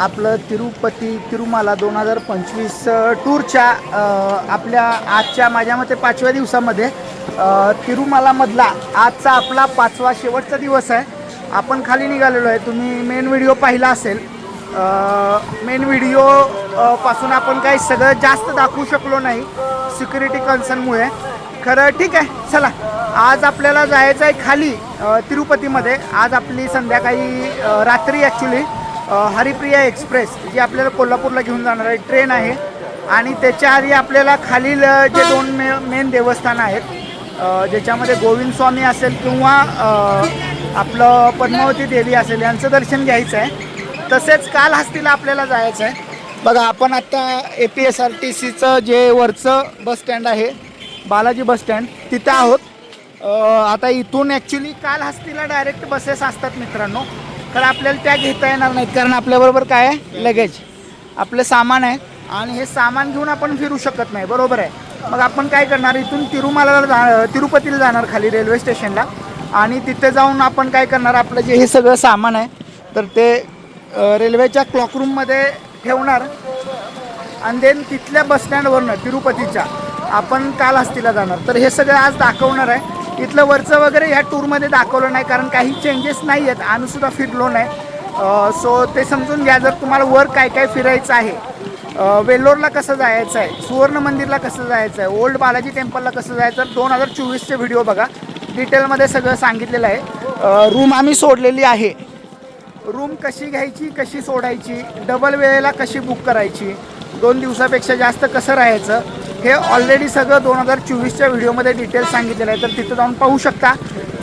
आपलं तिरुपती तिरुमाला दोन हजार पंचवीस टूरच्या आपल्या आजच्या माझ्या मते पाचव्या दिवसामध्ये तिरुमालामधला आजचा आपला पाचवा शेवटचा दिवस आहे. आपण खाली निघालेलो आहे. तुम्ही मेन व्हिडिओ पाहिला असेल. मेन व्हिडिओ पासून आपण काही सगळं जास्त दाखवू शकलो नाही सिक्युरिटी कन्सर्नमुळे खरं ठीक आहे. चला. आज आपल्याला जायचं आहे खाली तिरुपतीमध्ये. आज आपली संध्याकाळी रात्री ॲक्च्युली हरिप्रिया एक्सप्रेस जी आपल्याला कोल्हापूरला घेऊन जाणार आहे ट्रेन आहे. आणि त्याच्या आधी आपल्याला खालील जे दोन मे मेन देवस्थान आहेत ज्याच्यामध्ये गोविंद स्वामी असेल किंवा आपलं पद्मावती देवी असेल यांचं दर्शन घ्यायचं आहे. तसेच कालहस्तीला आपल्याला जायचं आहे. बघा आपण आत्ता A P S R T सीचं जे वरचं बसस्टँड आहे बालाजी बसस्टँड तिथं आहोत. आता इथून ॲक्च्युली कालहस्तीला डायरेक्ट बसेस असतात मित्रांनो. तर आपल्याला त्या घेता येणार नाहीत. कारण आपल्याबरोबर काय आहे? लगेज आपलं सामान आहे. आणि हे सामान घेऊन आपण फिरू शकत नाही. बरोबर आहे. मग आपण काय करणार? इथून तिरुमाला जा तिरुपतीला जाणार खाली रेल्वे स्टेशनला. आणि तिथे जाऊन आपण काय करणार? आपलं जे हे सगळं सामान आहे तर ते रेल्वेच्या क्लॉकरूममध्ये ठेवणार. आणि देन तिथल्या बसस्टँडवरनं तिरुपतीच्या आपण काल कालहस्तीला जाणार. तर हे सगळं आज दाखवणार आहे. इथलं वरचं वगैरे ह्या टूरमध्ये दाखवलं नाही कारण काही चेंजेस नाही आहेत. आम्ही सुद्धा फिरलो नाही. सो ते समजून घ्या जर तुम्हाला वर काय काय फिरायचं आहे. वेल्लोरला कसं जायचं आहे? सुवर्ण मंदिरला कसं जायचं आहे? ओल्ड बालाजी टेम्पलला कसं जायचं? दोन हजार चोवीसचे व्हिडिओ बघा. डिटेलमध्ये सगळं सांगितलेलं आहे. रूम आम्ही सोडलेली आहे. रूम कशी घ्यायची कशी सोडायची? डबल वेळेला कशी बुक करायची? दोन दिवसापेक्षा जास्त कसं राहायचं? हे ऑलरेडी सगळं दोन हजार चोवीसच्या व्हिडिओमध्ये डिटेल्स सांगितलेलं आहे. तर तिथं जाऊन पाहू शकता.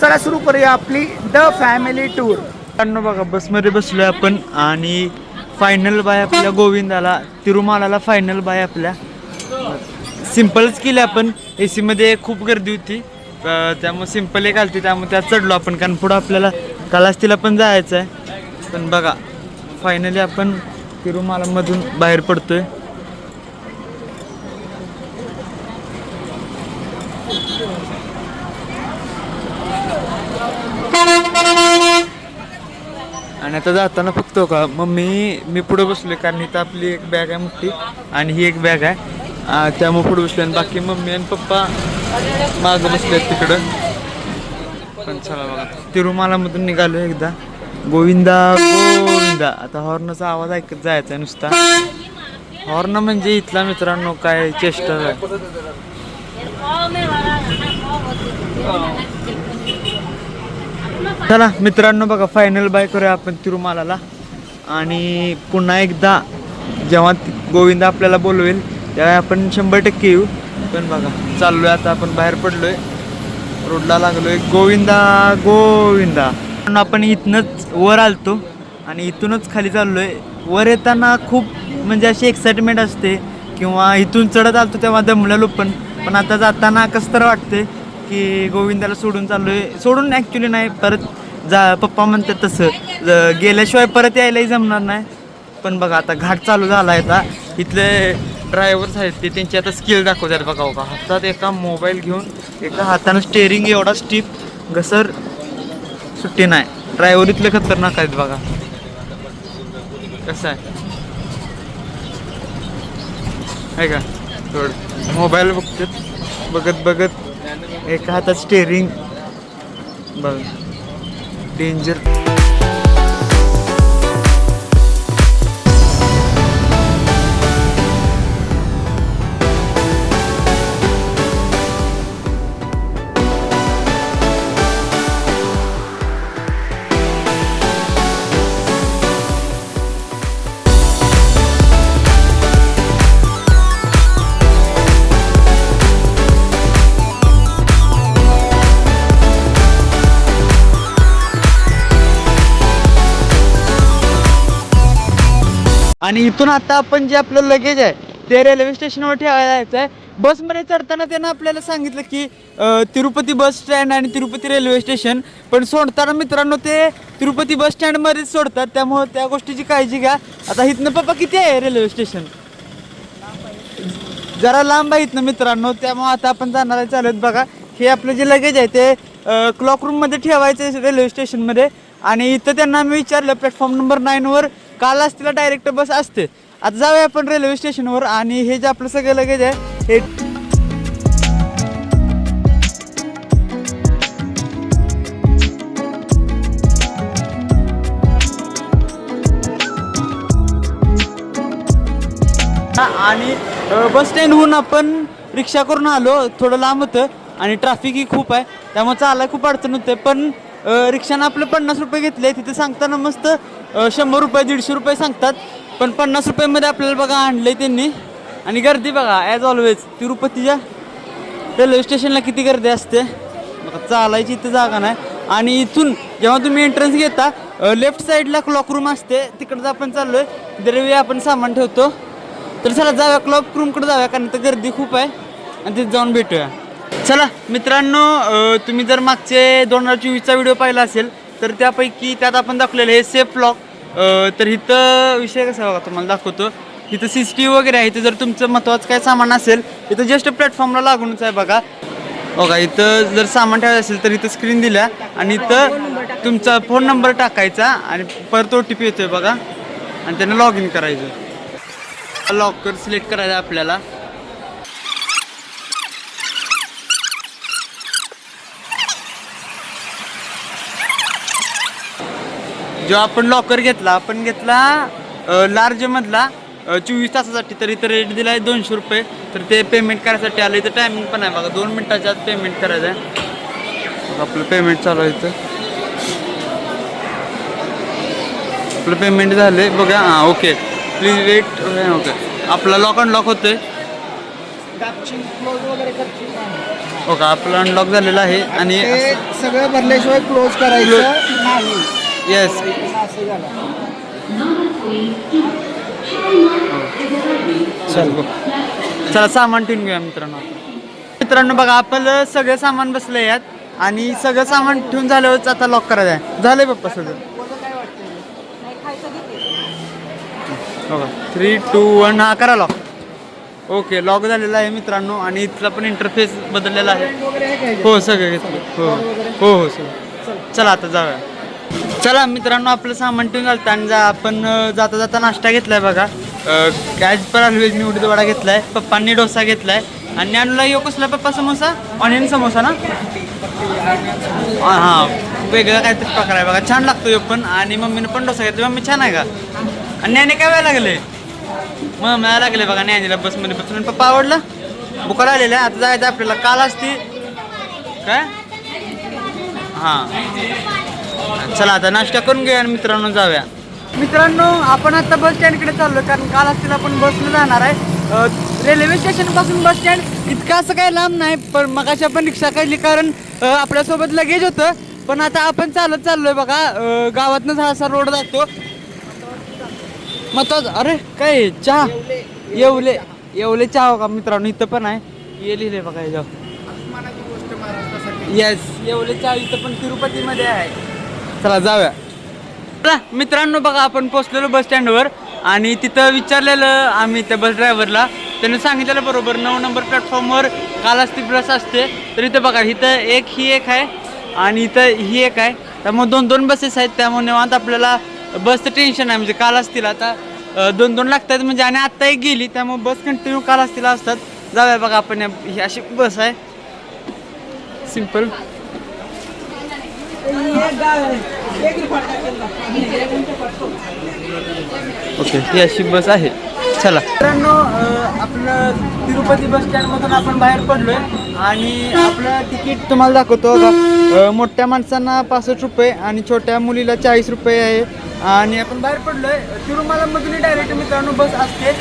चला सुरू करूया आपली द फॅमिली टूर बघा बसमध्ये बसलो आहे आपण आणि फायनल बाय आपल्या गोविंदाला तिरुमालाला फायनल बाय आपल्या. सिम्पलच केली आपण. ए सीमध्ये खूप गर्दी होती. त्यामुळे सिंपल एक आलती त्यामुळे त्यात चढलो आपण. कारण पुढं आपल्याला कालास्तीला पण जायचं आहे पण बघा फायनली आपण तिरुमालामधून बाहेर पडतोय. आणि आता जाताना फक्त का मम्मी मी पुढे बसलो कारण इथं आपली एक बॅग आहे मोठी आणि ही एक बॅग आहे त्यामुळे पुढे बसले आणि बाकी मम्मी आणि पप्पा मागं बसले तिकडं पण चला बघा तिरुमालामधून निघालो एकदा गोविंदा गोविंदा आता हॉर्नचा आवाज ऐकत जायचा आहे नुसता हॉर्न म्हणजे इथला मित्रांनो काय चेष्टा आहे चला मित्रांनो बघा फायनल बाय करूया आपण तिरुमालाला. आणि पुन्हा एकदा जेव्हा गोविंद आपल्याला बोलवेल त्यावेळी आपण शंभर टक्के येऊ. पण बघा चाललोय आता आपण बाहेर पडलोय. रोडला लागलोय. गोविंदा गोविंदा. पण आपण इथनंच वर आलतो आणि इथूनच खाली चाललोय. वर येताना खूप म्हणजे अशी एक्साइटमेंट असते. किंवा इथून चढत आलतो तेव्हा दमलेलो पण. पण आता जाताना कसं तर वाटते की गोविंदाला सोडून चाललोय. सोडून ॲक्च्युली नाही परत जा पप्पा म्हणतात तसं. ज- गेल्याशिवाय परत यायलाही जमणार नाही. पण बघा आता घाट चालू झाला आहे आता. इथले ड्रायव्हर्स आहेत ते त्यांची आता स्किल दाखवतात बघा बघा हातात एका मोबाईल घेऊन एका हातानं स्टेअरिंग एवढा स्टीप घसर सुट्टी नाही. ड्रायव्हर इथले खतरनाक आहेत बघा. कसं आहे? आहे का? थोडं. मोबाईल बघतात. बघत बघत. एका हातात स्टेअरिंग बघ. डेंजर आणि इथून आता आपण जे आपलं लगेज आहे ते रेल्वे स्टेशनवर ठेवायला जायचं आहे. बसमध्ये चढताना त्यांना आपल्याला सांगितलं की तिरुपती बस स्टँड आणि तिरुपती रेल्वे स्टेशन पण सोडताना मित्रांनो ते तिरुपती बस स्टँडमध्येच सोडतात. त्यामुळं त्या गोष्टीची काळजी घ्या. आता इथनं पप्पा किती आहे रेल्वे स्टेशन जरा लांब आहे इथनं मित्रांनो. त्यामुळं आता आपण जाणार आहे चालत बघा. हे आपलं जे लगेज आहे ते क्लॉक रूममध्ये ठेवायचं आहे रेल्वे स्टेशनमध्ये आणि इथं त्यांना आम्ही विचारलं प्लॅटफॉर्म नंबर नाईनवर काल असतीला डायरेक्ट बस असते. आता जाऊया आपण रेल्वे स्टेशनवर आणि हे जे आपलं सगळं लगेच आहे हे आणि बस स्टँडहून आपण रिक्षा करून आलो. थोडं लांब होतं आणि ट्रॅफिकही खूप आहे. त्यामुळे चालायला खूप अडचण होते. पण रिक्षानं आपलं पन्नास रुपये घेतले तिथे सांगताना मस्त शंभर रुपये दीडशे रुपये सांगतात. पण पन्नास रुपयामध्ये आपल्याला बघा आणलंय त्यांनी. आणि गर्दी बघा ॲज ऑलवेज तिरुपतीच्या रेल्वे स्टेशनला किती गर्दी असते. चालायची इथं जागा नाही. आणि इथून जेव्हा तुम्ही एंट्रन्स घेता लेफ्ट साईडला क्लॉक रूम असते. तिकडचं आपण चाललोय दरवेळी आपण सामान ठेवतो. तर चला जाऊया क्लॉक रूमकडे जाऊया कारण तर गर्दी खूप आहे. आणि तिथे जाऊन भेटूया. चला मित्रांनो तुम्ही जर मागचे दोन हजार चोवीसचा व्हिडिओ पाहिला असेल तर त्यापैकी त्यात आपण दाखवलेलं हे सेफ लॉक तर इथं विषय कसा आहे बघा तुम्हाला दाखवतो. इथं सी सी टी व्ही वगैरे आहे इथं जर तुमचं महत्त्वाचं काय सामान असेल इथं जस्ट प्लॅटफॉर्मला लागूनच आहे बघा. बघा इथं जर सामान ठेवायचं असेल तर इथं स्क्रीन दिल्या आणि इथं तुमचा फोन नंबर टाकायचा आणि परत ओ टी पी येतोय बघा. आणि त्यांना लॉग इन करायचं. लॉकर सिलेक्ट करायचं आपल्याला. जो आपण लॉकर घेतला आपण घेतला लार्ज मधला चोवीस तासासाठी तर इथं रेट दिला आहे दोनशे रुपये. तर ते पेमेंट करायसाठी आलं. इथं टायमिंग पण आहे बघा. दोन मिनिटाच्या आत पेमेंट करायचं आहे. आपलं पेमेंट चालू आहे इथं. आपलं पेमेंट झालंय बघा हां ओके प्लीज वेट ओके आपला लॉक अनलॉक होतोय. क्लोज वगैरे करशील का? ओके आपलं अनलॉक झालेलं आहे. आणि सगळं भरल्याशिवाय क्लोज करायचं नाही. येस चल. चला सामान ठेवून घेऊया मित्रांनो मित्रांनो बघा आपलं सगळं सामान बसलं यात आणि सगळं सामान ठेवून झाल्यावरच आता लॉक करायचं आहे. झालंय पप्पा सगळं. बघा थ्री टू वन हा करा लॉक ओके लॉक झालेला आहे मित्रांनो आणि इथला पण इंटरफेस बदललेला आहे. हो सगळं घेतलं. हो हो हो सगळं. चला आता जाऊया. चला मित्रांनो आपलं सामान ठेवून घालतं आणि जा आपण जाता जाता नाश्ता घेतलाय बघा. कॅज पर व्हेज मी उडीद वडा घेतलाय पप्पांनी डोसा घेतलाय. आणि ज्ञानूला यो कसला पप्पा समोसा? ऑनियन समोसा ना? हां वेगळा काहीतरी प्रकार आहे बघा. छान लागतो यो पण. आणि मम्मीनं पण डोसा घेतला मम्मी छान आहे का? आणि न्याने काय वेळ लागले? मग मला लागले बघा न्यानीला बसमध्ये बसून. पप्पा आवडला? बुकाला आलेलं आहे. आता जायचं आपल्याला. काल असती. काय? हां. चला आता नाश्ता करून घेऊया आणि मित्रांनो जाऊया. मित्रांनो आपण आता बस स्टँडकडे चाललो कारण काल असतील आपण बसनं जाणार आहे. रेल्वे स्टेशनपासून बस स्टँड इतकं असं काही लांब नाही पण मगाशी आपण रिक्षा काढली कारण आपल्यासोबत लगेज होतं. पण आता आपण चालत चाललोय बघा अ, गावातनं हा असा रोड जातो. मग अरे काय चहा? येवले. येवले चहा का मित्रांनो? इथं पण आहे. ये लिहिले बघा याच्यावर अस्मानाची गोष्ट महाराष्ट्रासाठी. येस येवले चहा इथं पण तिरुपतीमध्ये आहे. चला जाऊया. चला मित्रांनो बघा आपण पोचलेलो बस स्टँडवर आणि तिथं विचारलेलं आम्ही त्या बस ड्रायव्हरला त्याने सांगितलेलं बरोबर नऊ नंबर प्लॅटफॉर्मवर कालास्ती बस असते. तर इथं बघा इथं एक ही एक आहे आणि इथं ही एक आहे. त्यामुळे दोन दोन बसेस आहेत. त्यामुळे निवांत आपल्याला बसचं टेन्शन आहे. म्हणजे काल असतील आता दोन दोन लागतात. म्हणजे आणि आत्ता एक गेली त्यामुळे बस कंटिन्यू काल असतील असतात. जाऊया बघा आपण ही अशी बस आहे. सिंपल ओके ही अशी बस आहे. चला. मित्रांनो आपलं तिरुपती बस स्टँडमधून आपण बाहेर पडलोय आणि आपलं तिकीट तुम्हाला दाखवतो. बघा मोठ्या माणसांना पासष्ट रुपये आणि छोट्या मुलीला चाळीस रुपये आहे. आणि आपण बाहेर पडलोय. तिरुमलामधून डायरेक्ट मित्रांनो बस असते.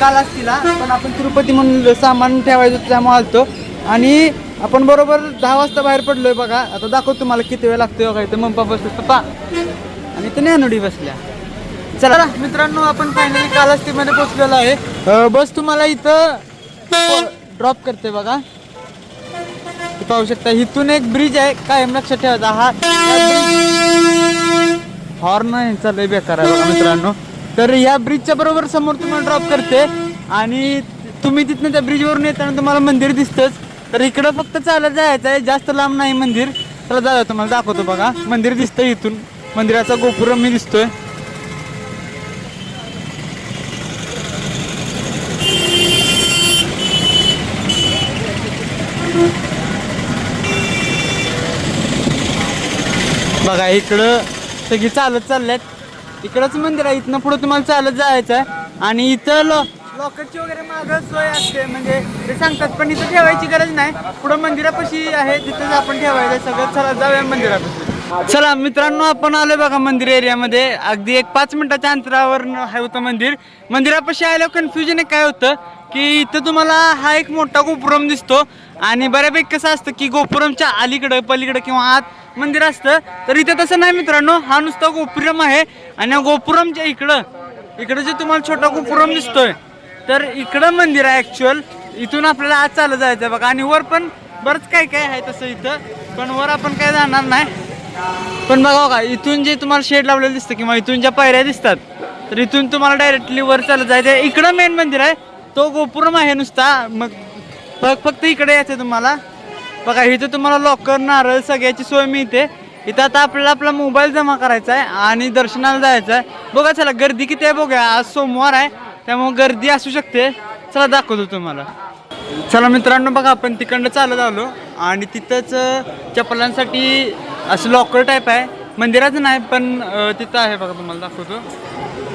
काल असतीला पण आपण तिरुपती म्हणून सामान ठेवायचं त्यामुळे आलतो. आणि आपण बरोबर दहा वाजता बाहेर पडलोय बघा. आता दाखवतो तुम्हाला किती वेळ लागतोय बघा. इथं मम्पा बसतो पप्पा. आणि इथं ज्ञानोडी बसल्या. चला. मित्रांनो आपण फायनली कालास्तीमध्ये पोहोचलेलो आहे. अ, बस तुम्हाला इथं ड्रॉप करते बघा. पाहू शकता इथून एक ब्रिज आहे. कायम लक्षात ठेवायचा हा हॉर्न ह्यांचा लय बेकार आहे बघा मित्रांनो. तर या ब्रिजच्या बरोबर समोर तुम्हाला ड्रॉप करते आणि तुम्ही तिथनं त्या ब्रिजवरून येताना तुम्हाला मंदिर दिसतंच. तर इकडं फक्त चालत जायचं आहे. जास्त लांब नाही मंदिर. चला जाऊया तुम्हाला दाखवतो बघा. मंदिर दिसतंय इथून. मंदिराचा गोपुरम्य दिसतोय. बघा इकडं सगळी चालत चालल्यात. इकडंच मंदिर आहे. इथनं पुढं तुम्हाला चालत जायचं आहे. आणि इथं लॉकरची वगैरे मागं सोय असते. म्हणजे ते सांगतात पण इथं ठेवायची गरज नाही. पुढं मंदिरापाशी आहे तिथंच आपण ठेवायचं सगळं. चला जाऊया मंदिरापाशी. चला मित्रांनो आपण आलोय बघा मंदिर एरियामध्ये. अगदी एक पाच मिनिटाच्या अंतरावर आहे होतं मंदिर. मंदिरापाशी आल्यावर कन्फ्युजन एक काय होतं की इथं तुम्हाला हा एक मोठा गोपुरम दिसतो. आणि बऱ्यापैकी कसं असतं की गोपुरमच्या अलीकडं पलीकडं किंवा आत मंदिर असतं. तर इथं तसं नाही मित्रांनो हा नुसता गोपुरम आहे. आणि गोपुरमच्या इकडं इकडं जे तुम्हाला छोटा गोपुरम दिसतोय तर इकडं मंदिर आहे ॲक्च्युअल इथून आपल्याला आज चालत जायचं आहे बघा. आणि वर पण बरंच काय काय आहे तसं इथं. पण वर आपण काय जाणार नाही. पण बघा बघा इथून जे तुम्हाला शेड लावलेलं दिसतं किंवा इथून ज्या पायऱ्या दिसतात तर इथून तुम्हाला डायरेक्टली वर चालत जायचं आहे. इकडं मेन मंदिर आहे. तो गोपुरम आहे नुसता. मग फक्त फक्त इकडे यायचं तुम्हाला. बघा इथं तुम्हाला लॉकर नारळ सगळ्याची सोय मिळते. इथं आता आपल्याला आपला मोबाईल जमा करायचा आहे आणि दर्शनाला जायचं आहे. बघा चला गर्दी किती आहे बघा आज सोमवार आहे. त्यामुळे गर्दी असू शकते. चला दाखवतो तुम्हाला. चला मित्रांनो बघा आपण तिकडनं चालत आलो. आणि तिथंच चपलांसाठी चप्पलांसाठी असं लॉकर टाईप आहे. मंदिराचं नाही पण तिथं आहे बघा तुम्हाला दाखवतो.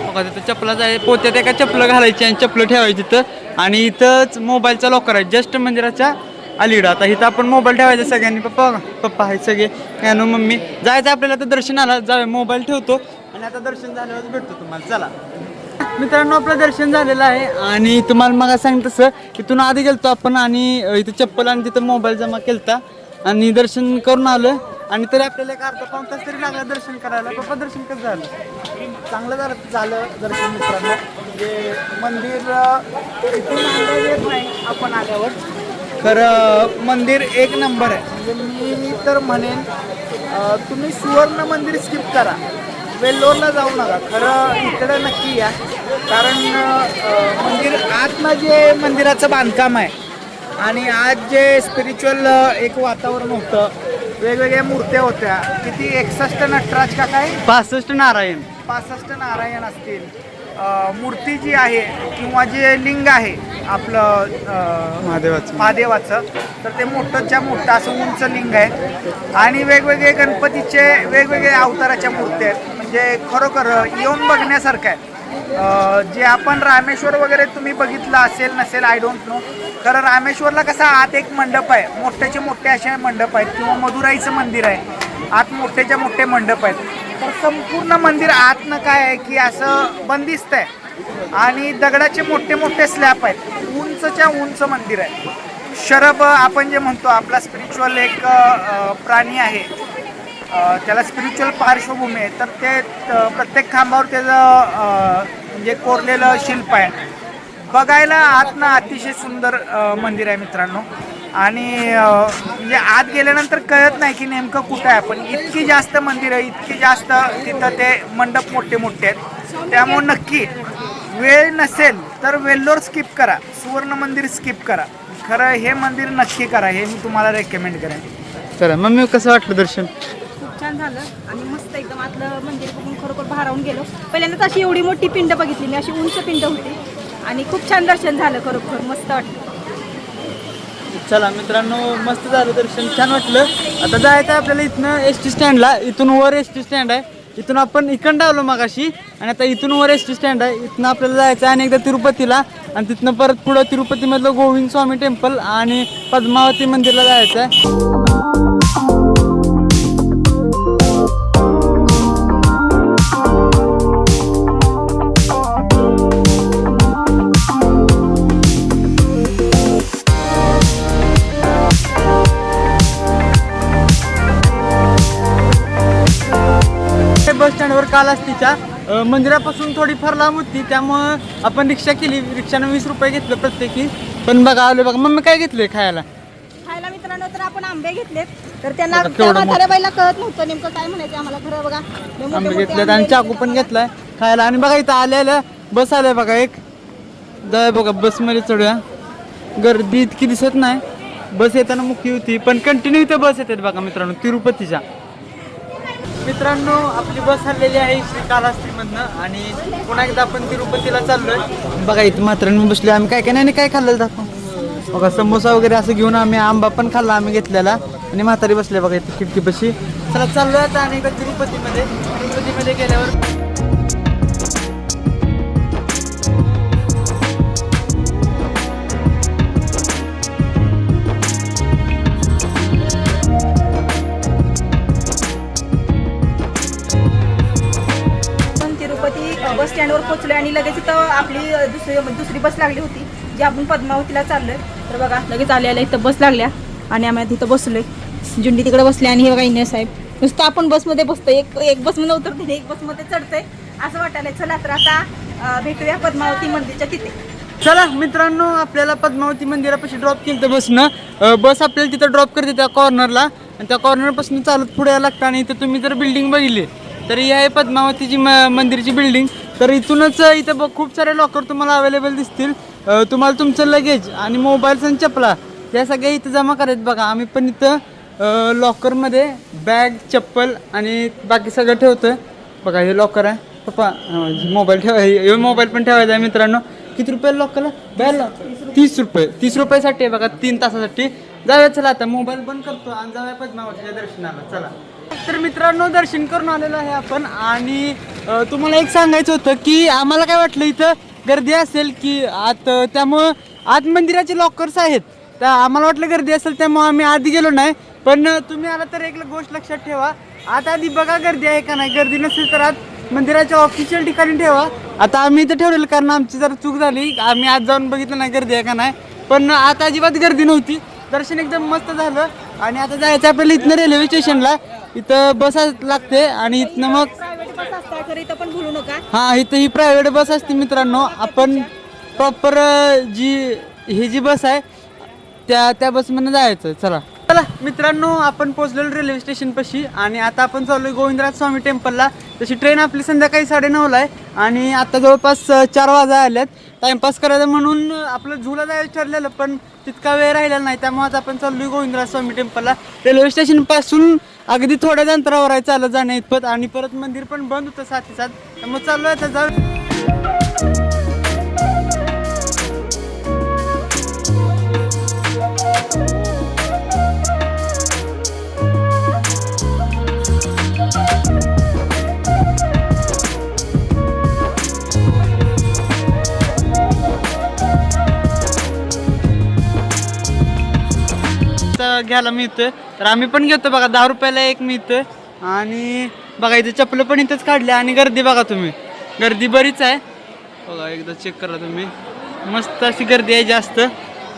बघा तिथं चपलाचं आहे. पोत्यात एका चपलं घालायची आणि चपलं ठेवायची तिथं. आणि इथंच मोबाईलचा लॉकर आहे जस्ट मंदिराच्या अलीकडं. आता इथं आपण मोबाईल ठेवायचा सगळ्यांनी. पप्पा बघा, पप्पा आहे सगळे. यानो मम्मी. जायचं आपल्याला आता दर्शनाला. जाऊया मोबाईल ठेवतो. आणि आता दर्शन झाल्यावर भेटतो तुम्हाला. चला. मित्रांनो आपलं दर्शन झालेलं आहे. आणि तुम्हाला मग सांगितलं तसं इथून आधी गेलतो आपण आणि इथं चप्पल आणि तिथं मोबाईल जमा केलता. आणि दर्शन करून आलं. आणि तरी आपल्याला एक अर्धा पाऊन तास तरी लागला दर्शन करायला. पप्पा दर्शन कसं झालं? चांगलं झालं झालं दर्शन मित्रांनो. म्हणजे मंदिर इथून येत नाही आपण आल्यावर. खरं मंदिर एक नंबर आहे. म्हणजे मी तर म्हणेन तुम्ही सुवर्ण मंदिर स्किप करा. वेल्लोरला जाऊ नका. खरं इकडं नक्की या. कारण मंदिर आतनं जे मंदिराचं बांधकाम आहे आणि आज जे स्पिरिच्युअल एक वातावरण होतं वेगवेगळ्या मूर्त्या होत्या किती एकसष्ट नटराज का काय पासष्ट नारायण. पासष्ट नारायण असतील. मूर्ती जी आहे किंवा जे लिंग आहे आपलं महादेवाचं. महादेवाचं तर ते मोठंच्या मोठं असं उंच लिंग आहे. आणि वेगवेगळे गणपतीचे वेगवेगळे अवताराच्या मूर्ती आहेत. म्हणजे खरोखर येऊन बघण्यासारखं आहे. जे आपण रामेश्वर वगैरे तुम्ही बघितलं असेल नसेल आय डोंट नो खरं रामेश्वरला कसा आत एक मंडप आहे. मोठ्याचे मोठे असे मंडप आहेत किंवा मदुराईचं मंदिर आहे. आत मोठ्याच्या मोठे मंडप आहेत. तर संपूर्ण मंदिर आतनं काय आहे की असं बंदिस्त आहे. आणि दगडाचे मोठे मोठे स्लॅब आहेत. उंचच्या उंच मंदिर आहे. शरब आपण जे म्हणतो आपला स्पिरिच्युअल एक प्राणी आहे. त्याला स्पिरिच्युअल पार्श्वभूमी आहे. तर ते प्रत्येक खांबावर त्याचं म्हणजे कोरलेलं शिल्प आहे. बघायला आतनं अतिशय सुंदर मंदिर आहे मित्रांनो. आणि म्हणजे आत गेल्यानंतर कळत नाही की नेमकं कुठं आहे. पण इतकी जास्त मंदिर आहे इतकी जास्त तिथं ते मंडप मोठे मोठे आहेत. त्यामुळे नक्की वेळ नसेल तर वेल्लोर स्किप करा. सुवर्ण मंदिर स्किप करा. खरं हे मंदिर नक्की करा. हे मी तुम्हाला रेकमेंड करेन. चला मम्मी कसं वाटलं दर्शन? छान झालं आणि मस्त एकदम आतलं मंदिर बघून खरोखर भारावून गेलो. पहिल्यांदाच अशी एवढी मोठी पिंड बघितली मी अशी उंच पिंड होती. आणि खूप छान दर्शन झालं खरोखर मस्त वाटलं. चला मित्रांनो मस्त झालं दर्शन छान वाटलं. आता जायचं आहे आपल्याला इथनं एस टी स्टँडला इथून वर एस टी स्टँड आहे. इथून आपण इकडं आलो मगाशी. आणि आता इथून वर एस टी स्टँड आहे. इथनं आपल्याला जायचं आहे आणि एकदा तिरुपतीला. आणि तिथनं परत पुढं तिरुपतीमधलं गोविंद स्वामी टेम्पल आणि पद्मावती मंदिरला जायचं आहे. काल असतीच्या. अ, मंदिरापासून थोडी फार लांब होती त्यामुळं आपण रिक्षा केली. रिक्षानं वीस रुपये घेतलं प्रत्येकी. पण बघा आलो बघा. मम्मी काय घेतलंय खायला? खायला मित्रांनो तर आपण आंबे घेतलेत. तर त्यांना बघा, त्या केवढं म्हाताऱ्या बाईला कळत नव्हतं नेमकं काय म्हणायचं आम्हाला खरं बघा. लय मोठे आंबे मोठे घेतलेत आणि आंबे चाकू पण घेतलाय खायला. आणि बघा इथं आलेलं बस आलंय बघा एक. जाय बघा बसमध्ये चढूया. गर्दी इतकी दिसत नाही. बस येताना मुख्य होती. पण कंटिन्यू इथं बस येतात बघा मित्रांनो तिरुपतीच्या. मित्रांनो आपली बस आलेली आहे श्री कालास्त्रीमधनं आणि पुन्हा एकदा आपण तिरुपतीला चाललोय. बघा इथं मात्र बसलो आम्ही काय काय नाही काय खाल्लं दाखव. बघा समोसा वगैरे असं घेऊन आम्ही आंबा पण खाल्ला आम्ही घेतलेला. आणि म्हातारी बसले बघा इथे खिडकीपाशी. चला चाललोय आता आणि एकदा तिरुपतीमध्ये. तिरुपतीमध्ये गेल्यावर स्टँडवर पोहोचले आणि लगेच इथं आपली दुसरी दुसरी बस लागली होती जी आपण पद्मावतीला चाललोय. तर बघा लगेच आल्याला इथं बस लागल्या आणि आम्ही तिथं बसलोय. जुंडी तिकडे बसले आणि हे बघा इन्या साहेब. नुसतं आपण बसमध्ये बसतो एक एक बसमध्ये उतरते एक बसमध्ये चढतोय. असं वाटायला चला तर आता भेटूया पद्मावती मंदिरच्या तिथे. चला मित्रांनो आपल्याला पद्मावती मंदिरापाशी ड्रॉप केलं तर बसनं. बस आपल्याला तिथं ड्रॉप करते त्या कॉर्नरला आणि त्या कॉर्नरपासून चालत पुढे यायला लागतं. आणि इथं तुम्ही जर बिल्डिंग बघितली तर ही आहे पद्मावतीची म मंदिरची बिल्डिंग तर इथूनच इथं बघ खूप सारे लॉकर तुम्हाला अवेलेबल दिसतील. तुम्हाला तुमचं लगेज आणि मोबाईल्स आणि चपला या सगळ्या इथं जमा करायचं बघा. आम्ही पण इथं लॉकरमध्ये बॅग चप्पल आणि बाकी सगळं ठेवतं बघा हे लॉकर आहे. पप्पा मोबाईल ठेवा हे मोबाईल पण ठेवायचा आहे मित्रांनो. किती रुपयाला लॉकरला बॅला तीस रुपये. तीस रुपयासाठी आहे बघा तीन तासासाठी. जाऊया चला आता. मोबाईल बंद करतो आणि जाऊया पद्मावतीच्या दर्शनाला. चला. तर मित्रांनो दर्शन करून आलेलो आहे आपण. आणि तुम्हाला एक सांगायचं होतं की आम्हाला काय वाटलं इथं? गर्दी असेल की आत त्यामुळं आत मंदिराचे लॉकर्स आहेत. तर आम्हाला वाटलं गर्दी असेल त्यामुळं आम्ही आधी गेलो नाही. पण तुम्ही आला तर एक गोष्ट लक्षात ठेवा. आत आधी बघा गर्दी आहे का नाही. गर्दी नसेल तर आत मंदिराच्या ऑफिशियल ठिकाणी ठेवा. आता आम्ही इथं ठेवलेलं कारण आमची जरा चूक झाली. आम्ही आज जाऊन बघितलं नाही गर्दी आहे का नाही. पण आता अजिबात गर्दी नव्हती. दर्शन एकदम मस्त झालं. आणि आता जायचं आपल्याला इथनं रेल्वे स्टेशनला इथं बस लागते आणि इथनं मग प्रायव्हेट बस असतात तर इथं पण भूलू नका. हा इथं ही प्रायव्हेट बस असते मित्रांनो. आपण प्रॉपर जी ही जी बस आहे त्या त्या बसमधनं जायचं. चला. चला मित्रांनो आपण पोहोचलेलो रेल्वे स्टेशन पाशी आणि आता आपण चाललोय गोविंदराज स्वामी टेम्पलला तशी ट्रेन आपली संध्याकाळी साडेनऊला आहे आणि आता जवळपास चार वाजा आल्यात. टाइमपास करायचा म्हणून आपलं झूला जायला ठरलेलं पण तितका वेळ राहिलेला नाही. त्यामुळे आता आपण चाललोय गोविंदराज स्वामी टेम्पलला रेल्वे स्टेशनपासून अगदी थोड्याच अंतरावर आहे चालत जाणं इतपत आणि परत मंदिर पण बंद होतं साथी साथ मग चालू आहे आता जाऊ. घ्यायला मिळतं. तर आम्ही पण घेतो बघा दहा रुपयाला एक मिळतं. आणि बघा इथे चपलं पण इथंच काढले आणि गर्दी बघा तुम्ही. गर्दी बरीच आहे. बघा एकदा चेक करा तुम्ही. मस्त अशी गर्दी आहे जास्त.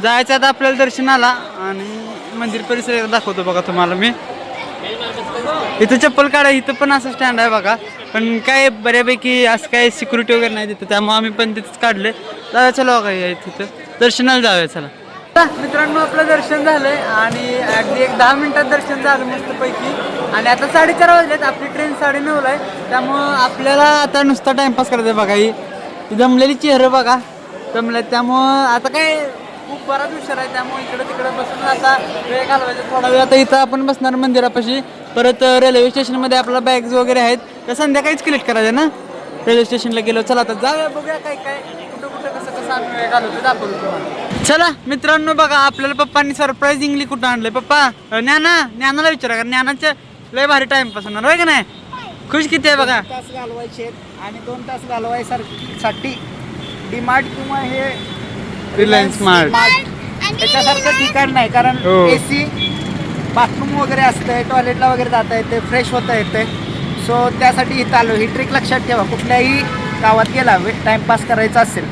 जायचं आता आपल्याला दर्शनाला आणि मंदिर परिसर एकदा दाखवतो बघा तुम्हाला मी. इथं चप्पल काढा इथं पण असं स्टँड आहे बघा. पण काय बऱ्यापैकी असं काय सिक्युरिटी वगैरे नाही तिथं त्यामुळे आम्ही पण तिथंच काढले. जाऊया चला बघा तिथं दर्शनाला जाऊया चला. आता मित्रांनो आपलं दर्शन झालंय आणि अगदी एक दहा मिनिटात दर्शन झालं मस्तपैकी. आणि आता साडेचार वाजलेत आपली ट्रेन साडे नऊला आहे. त्यामुळं आपल्याला आता नुसता टाइमपास करायचा आहे बघा. ही जमलेली चेहरं बघा. जमले त्यामुळं आता काय खूप बराच उशीर आहे. त्यामुळे इकडे तिकडे बसून आता वेळ घालवायचा थोडा वेळ आता इथं आपण बसणार मंदिरापाशी. परत रेल्वे स्टेशनमध्ये आपल्या बॅग्स वगैरे आहेत. तर संध्याकाळीच कलेक्ट करायचं ना? रेल्वे स्टेशनला गेलो. चला आता जाऊया बघूया काय काय कुठं कुठं कसं कसं आम्ही वेळ घालवतो दाखवतो तुम्हाला. चला. मित्रांनो बघा आपल्याला पप्पांनी सरप्राईझिंगली कुठं आणलंय? पप्पा ज्ञाना ज्ञानाला विचारा कारण ज्ञानाच्या लय भारी टाइमपास होणार होय का नाही? खुश किती आहे बघा. तास घालवायचे आणि दोन तास घालवायसाठी डीमार्ट किंवा हे रिलायन्स स्मार्ट त्याच्यासारखं ठिकाण नाही कारण हो. ए सी बाथरूम वगैरे असतंय टॉयलेटला वगैरे जाता येते फ्रेश होता येते सो त्यासाठी इथं आलो. ही ट्रिक लक्षात ठेवा. कुठल्याही गावात गेला टाइमपास करायचा असेल.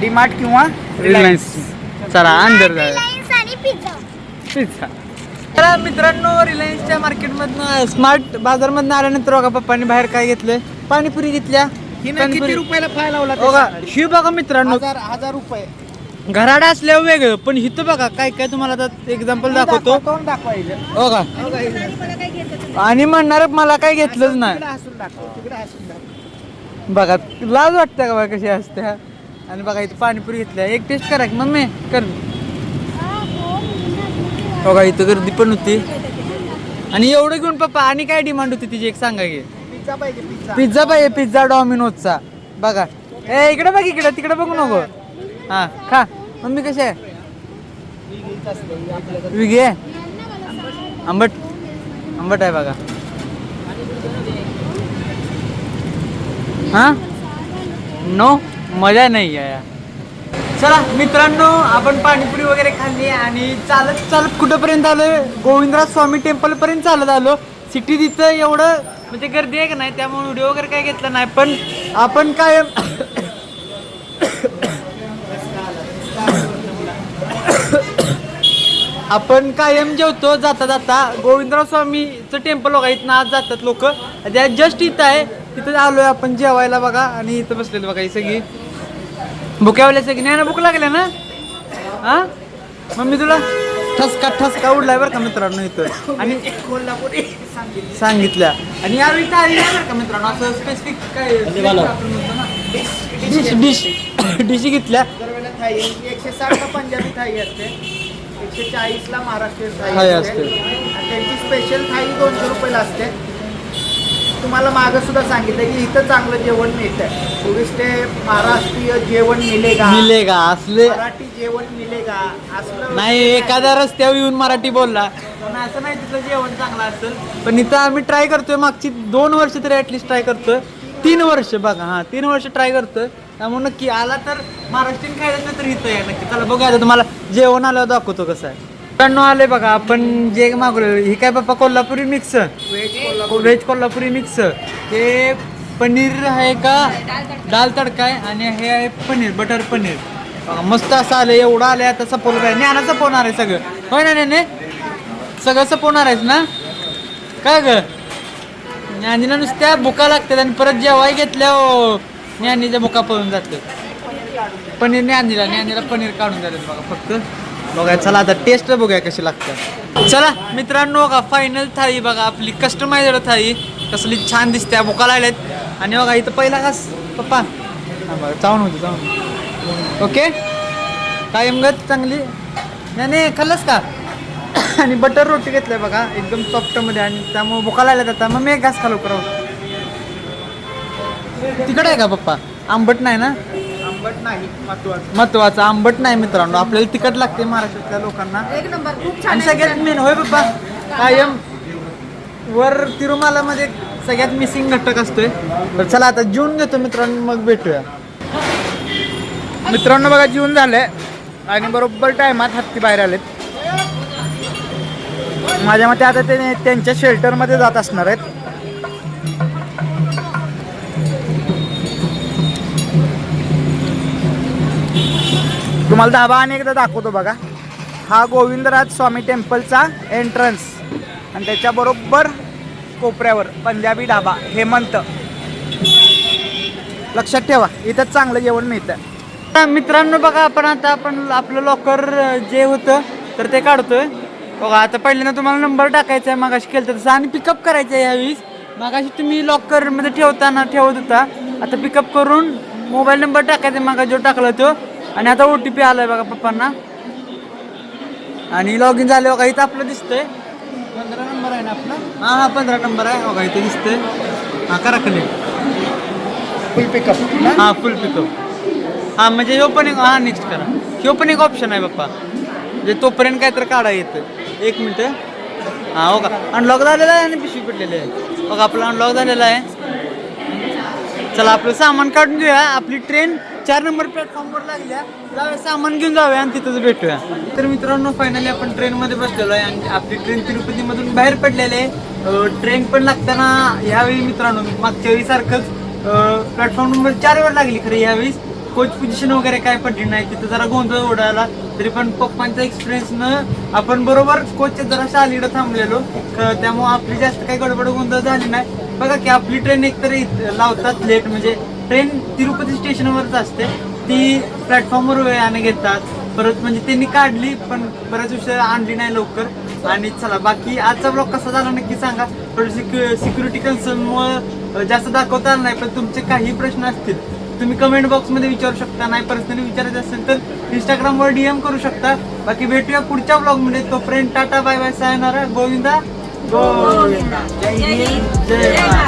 डीमार्ट किंवा रिलायन्स चला अंदर जाऊया. रिलायन्स आणि पिझ्झा मित्रांनो रिलायन्सच्या मार्केटमधनं स्मार्ट बाजारमधनं आल्यानंतर बघा पप्पांनी बाहेर काय घेतलंय. पाणीपुरी घेतल्या. किती पाणीपुरी- रुपयाला फाय लावला ते बघा. ही बघा मित्रांनो. हजार हजार रुपये. घराडा असल्यावर वेगळं पण इथं बघा काय काय तुम्हाला आता एक्झाम्पल दाखवतो. तोंड दाखवायचं बघा. बघा इथं. मला काय घ्यायचं आणि म्हणणार मला काय घेतलंच नाही. बघा लाज वाटते का बघा कशी असते आणि बघा इथं पाणीपुरी घेतल्या एक टेस्ट करा की मम्मी कर. बघा इथं गर्दी पण होती. आणि एवढं घेऊन पप्पा आणि काय डिमांड होती तिची? एक सांगा की. पिझ्झा पाहिजे पिझ्झा पाहिजे पिझ्झा डॉमिनोजचा बघा. ए इकडे बघ इकडे तिकडे बघू नको. हा खा. मम्मी कशी आहे? विगे आंबट. आंबट आहे बघा. हा? नो मजा नाही आहे. चला मित्रांनो आपण पाणीपुरी वगैरे खाल्ली आणि चालत चालत कुठंपर्यंत आलो गोविंदराज स्वामी टेम्पल पर्यंत चालत आलो. सिटी तिथं एवढं म्हणजे गर्दी आहे का नाही? त्यामुळे व्हिडिओ वगैरे काय घेतला नाही पण आपण काय आपण कायम जेवतो जाता जाता. गोविंदराव स्वामीचं टेम्पल बघा इथनं आज जातात लोक. जस्ट इथं आहे. तिथं आलोय आपण जेवायला बघा आणि इथं बसलेलं बघा ही सगळी. भुक्यावल्या सगळी. नाही ना भूक लागल्या ना? हा? मम्मी तुला? ठसका ठसका उडलाय बरं का मित्रांनो इथं? आणि कोल्हापुरी सांगितल्या आणि यावेळी थाळी नाही बरं का मित्रांनो? असं स्पेसिफिक काय डिश डिश डिश घेतल्या. दरवेळेला थाई एकशे साठला पंजाबी थाई असते. एकशे चाळीसला महाराष्ट्रीयन थाई थाई असते. आणि त्यांची स्पेशल थाई दोनशे रुपयाला असते. तुम्हाला मागं सुद्धा सांगितलं की इथं चांगलं जेवण मिळतं टुरिस्ट महाराष्ट्रीय जेवण मिलेगा. मिलेगा असले मराठी जेवण मिलेगा. असलं नाही एखाद्या रस्त्यावर येऊन मराठी बोलला. पण असं नाही तिथलं जेवण चांगलं असेल. पण इथं आम्ही ट्राय करतोय मागची दोन वर्ष तरी ऍटलिस्ट ट्राय करतोय. तीन वर्ष बघा हा तीन वर्ष ट्राय करतोय. त्यामुळे नक्की आला तर महाराष्ट्रीयन खायला तर इथं या नक्की. चला बघूया आता तुम्हाला जेवण आल्यावर दाखवतो कसं आहे. मित्रांनो आले बघा आपण जे मागवलं ही काय बाप्पा Kolhapuri mix veg Kolhapuri mix हे पनीर आहे का? दाल तडका आहे आणि हे आहे पनीर बटर पनीर. बघा, मस्त असं आलं एवढं आलं आता सपवलं काय? ज्ञाना सपवणार आहे सगळं. होय ना नाही सगळं सपवणार आहेस ना? काय ग? ज्ञानीला नुसत्या बुका लागतात आणि परत जेवाय घेतल्या हो. ज्ञानीच्या बुका पळून जातात. पनीर ज्ञानीला ज्ञानीला पनीर काढून जातात बघा फक्त. बघा चला आता टेस्ट बघूया कशी लागते. चला मित्रांनो का फायनल थाळी बघा आपली कस्टमाइज थाळी. कसली छान दिसते बुका लागल्यात आणि बघा इथं पहिला घास. पप्पा. बघा चावून होती चावून. ओके? कायम गत चांगली. नाही नाही खाल्लंस का? आणि बटर रोटी घेतल्या बघा एकदम सॉफ्टमध्ये आणि त्यामुळे भुका लागल्यात आता. मग मी एक घास खालो करा हो. तिकडे आहे का पप्पा? आंबट नाही ना? आंबट नाही महत्वाचं. महत्वाचं आंबट नाही मित्रांनो. आपल्याला तिखट लागते महाराष्ट्रातल्या लोकांना. एक नंबर खूप छान आणि आहे सगळ्यात मेन होय बाबा कायम. वर तिरुमालामध्ये सगळ्यात मिसिंग घटक असतोय. तर चला आता जून घेतो मित्रांनो मग भेटूया. मित्रांनो बघा जीवन झालंय. आणि बरोबर टायमात हत्ती बाहेर आलेत. माझ्या मते आता ते त्यांच्या शेल्टरमध्ये जात असणार आहेत. तुम्हाला धाबा आणि एकदा दाखवतो बघा. हा गोविंदराज स्वामी टेम्पलचा एंट्रन्स आणि त्याच्याबरोबर कोपऱ्यावर पंजाबी ढाबा हेमंत. लक्षात ठेवा इथंच चांगलं जेवण मिळतं मित्रांनो बघा आपण आता आपण आपलं लॉकर जे होतं तर ते काढतोय. बघा आता पहिल्यांदा तुम्हाला नंबर टाकायचा आहे मागाशी केलं तसं. आणि पिकअप करायचं आहे यावेळेस मागाशी तुम्ही लॉकरमध्ये ठेवताना ठेवत होता. आता पिकअप करून मोबाईल नंबर टाकायचा मागा जो टाकला तो. आणि आता ओ टी पी आलाय बघा पप्पांना. आणि लॉग इन झाले बघा इथं आपलं दिसतंय. पंधरा नंबर आहे ना आपला? हां हां पंधरा नंबर आहे. बघा इथं दिसतंय. हां करा खाली फुल पिकअप हां फुल पिकअप हां म्हणजे ह्यो पण एक हां नेक्स्ट करा. ह्यो पण एक ऑप्शन आहे बाप्पा म्हणजे तोपर्यंत काय तर काढा येतं एक मिनटं. हां हो का? अनलॉक झालेला आहे आणि पिशवी पडलेली आहे. बघा आपलं अनलॉक झालेलं आहे. चला आपलं सामान काढून घेऊया. आपली ट्रेन चार नंबर प्लॅटफॉर्मवर लागल्या. जाऊया सामान घेऊन जाऊया आणि तिथंच भेटूया. तर मित्रांनो फायनली आपण ट्रेनमध्ये बसलेलो आहे आणि आपली ट्रेन तिरुपतीमधून बाहेर पडलेली आहे. ट्रेन पण लागताना ह्यावेळी मित्रांनो मागच्या वेळी सारखंच प्लॅटफॉर्म नंबर चारवर लागली खरं ह्यावेळी कोच पोझिशन वगैरे काय पडली नाही तिथं जरा गोंधळ उडाला. तरी पण पप्पांच्या एक्सपिरियन्सनं आपण बरोबर कोचच्या जरा शालीडं थांबलेलो. त्यामुळं आपली जास्त काही गडबड गोंधळ झाली नाही. बघा की आपली ट्रेन एकतर लावतात लेट म्हणजे ट्रेन तिरुपती स्टेशनवरच असते. ती प्लॅटफॉर्मवर वेळाने घेतात. परत म्हणजे त्यांनी काढली पण बऱ्याच उशीर आणली नाही लवकर. आणि चला बाकी आजचा ब्लॉग कसा झाला नक्की सांगा. थोडी सिक्यु सिक्युरिटी कन्सर्नमुळे जास्त दाखवता आलं नाही पण तुमचे काही प्रश्न असतील तुम्ही कमेंट बॉक्समध्ये विचारू शकता. नाही पर्सनली विचारायचं असेल तर इंस्टाग्रामवर डीएम करू शकता. बाकी भेटूया पुढच्या ब्लॉगमध्ये तोपर्यंत टाटा बाय बाय सायनारा गोविंदा. गोविंदा. जय हिंद. जय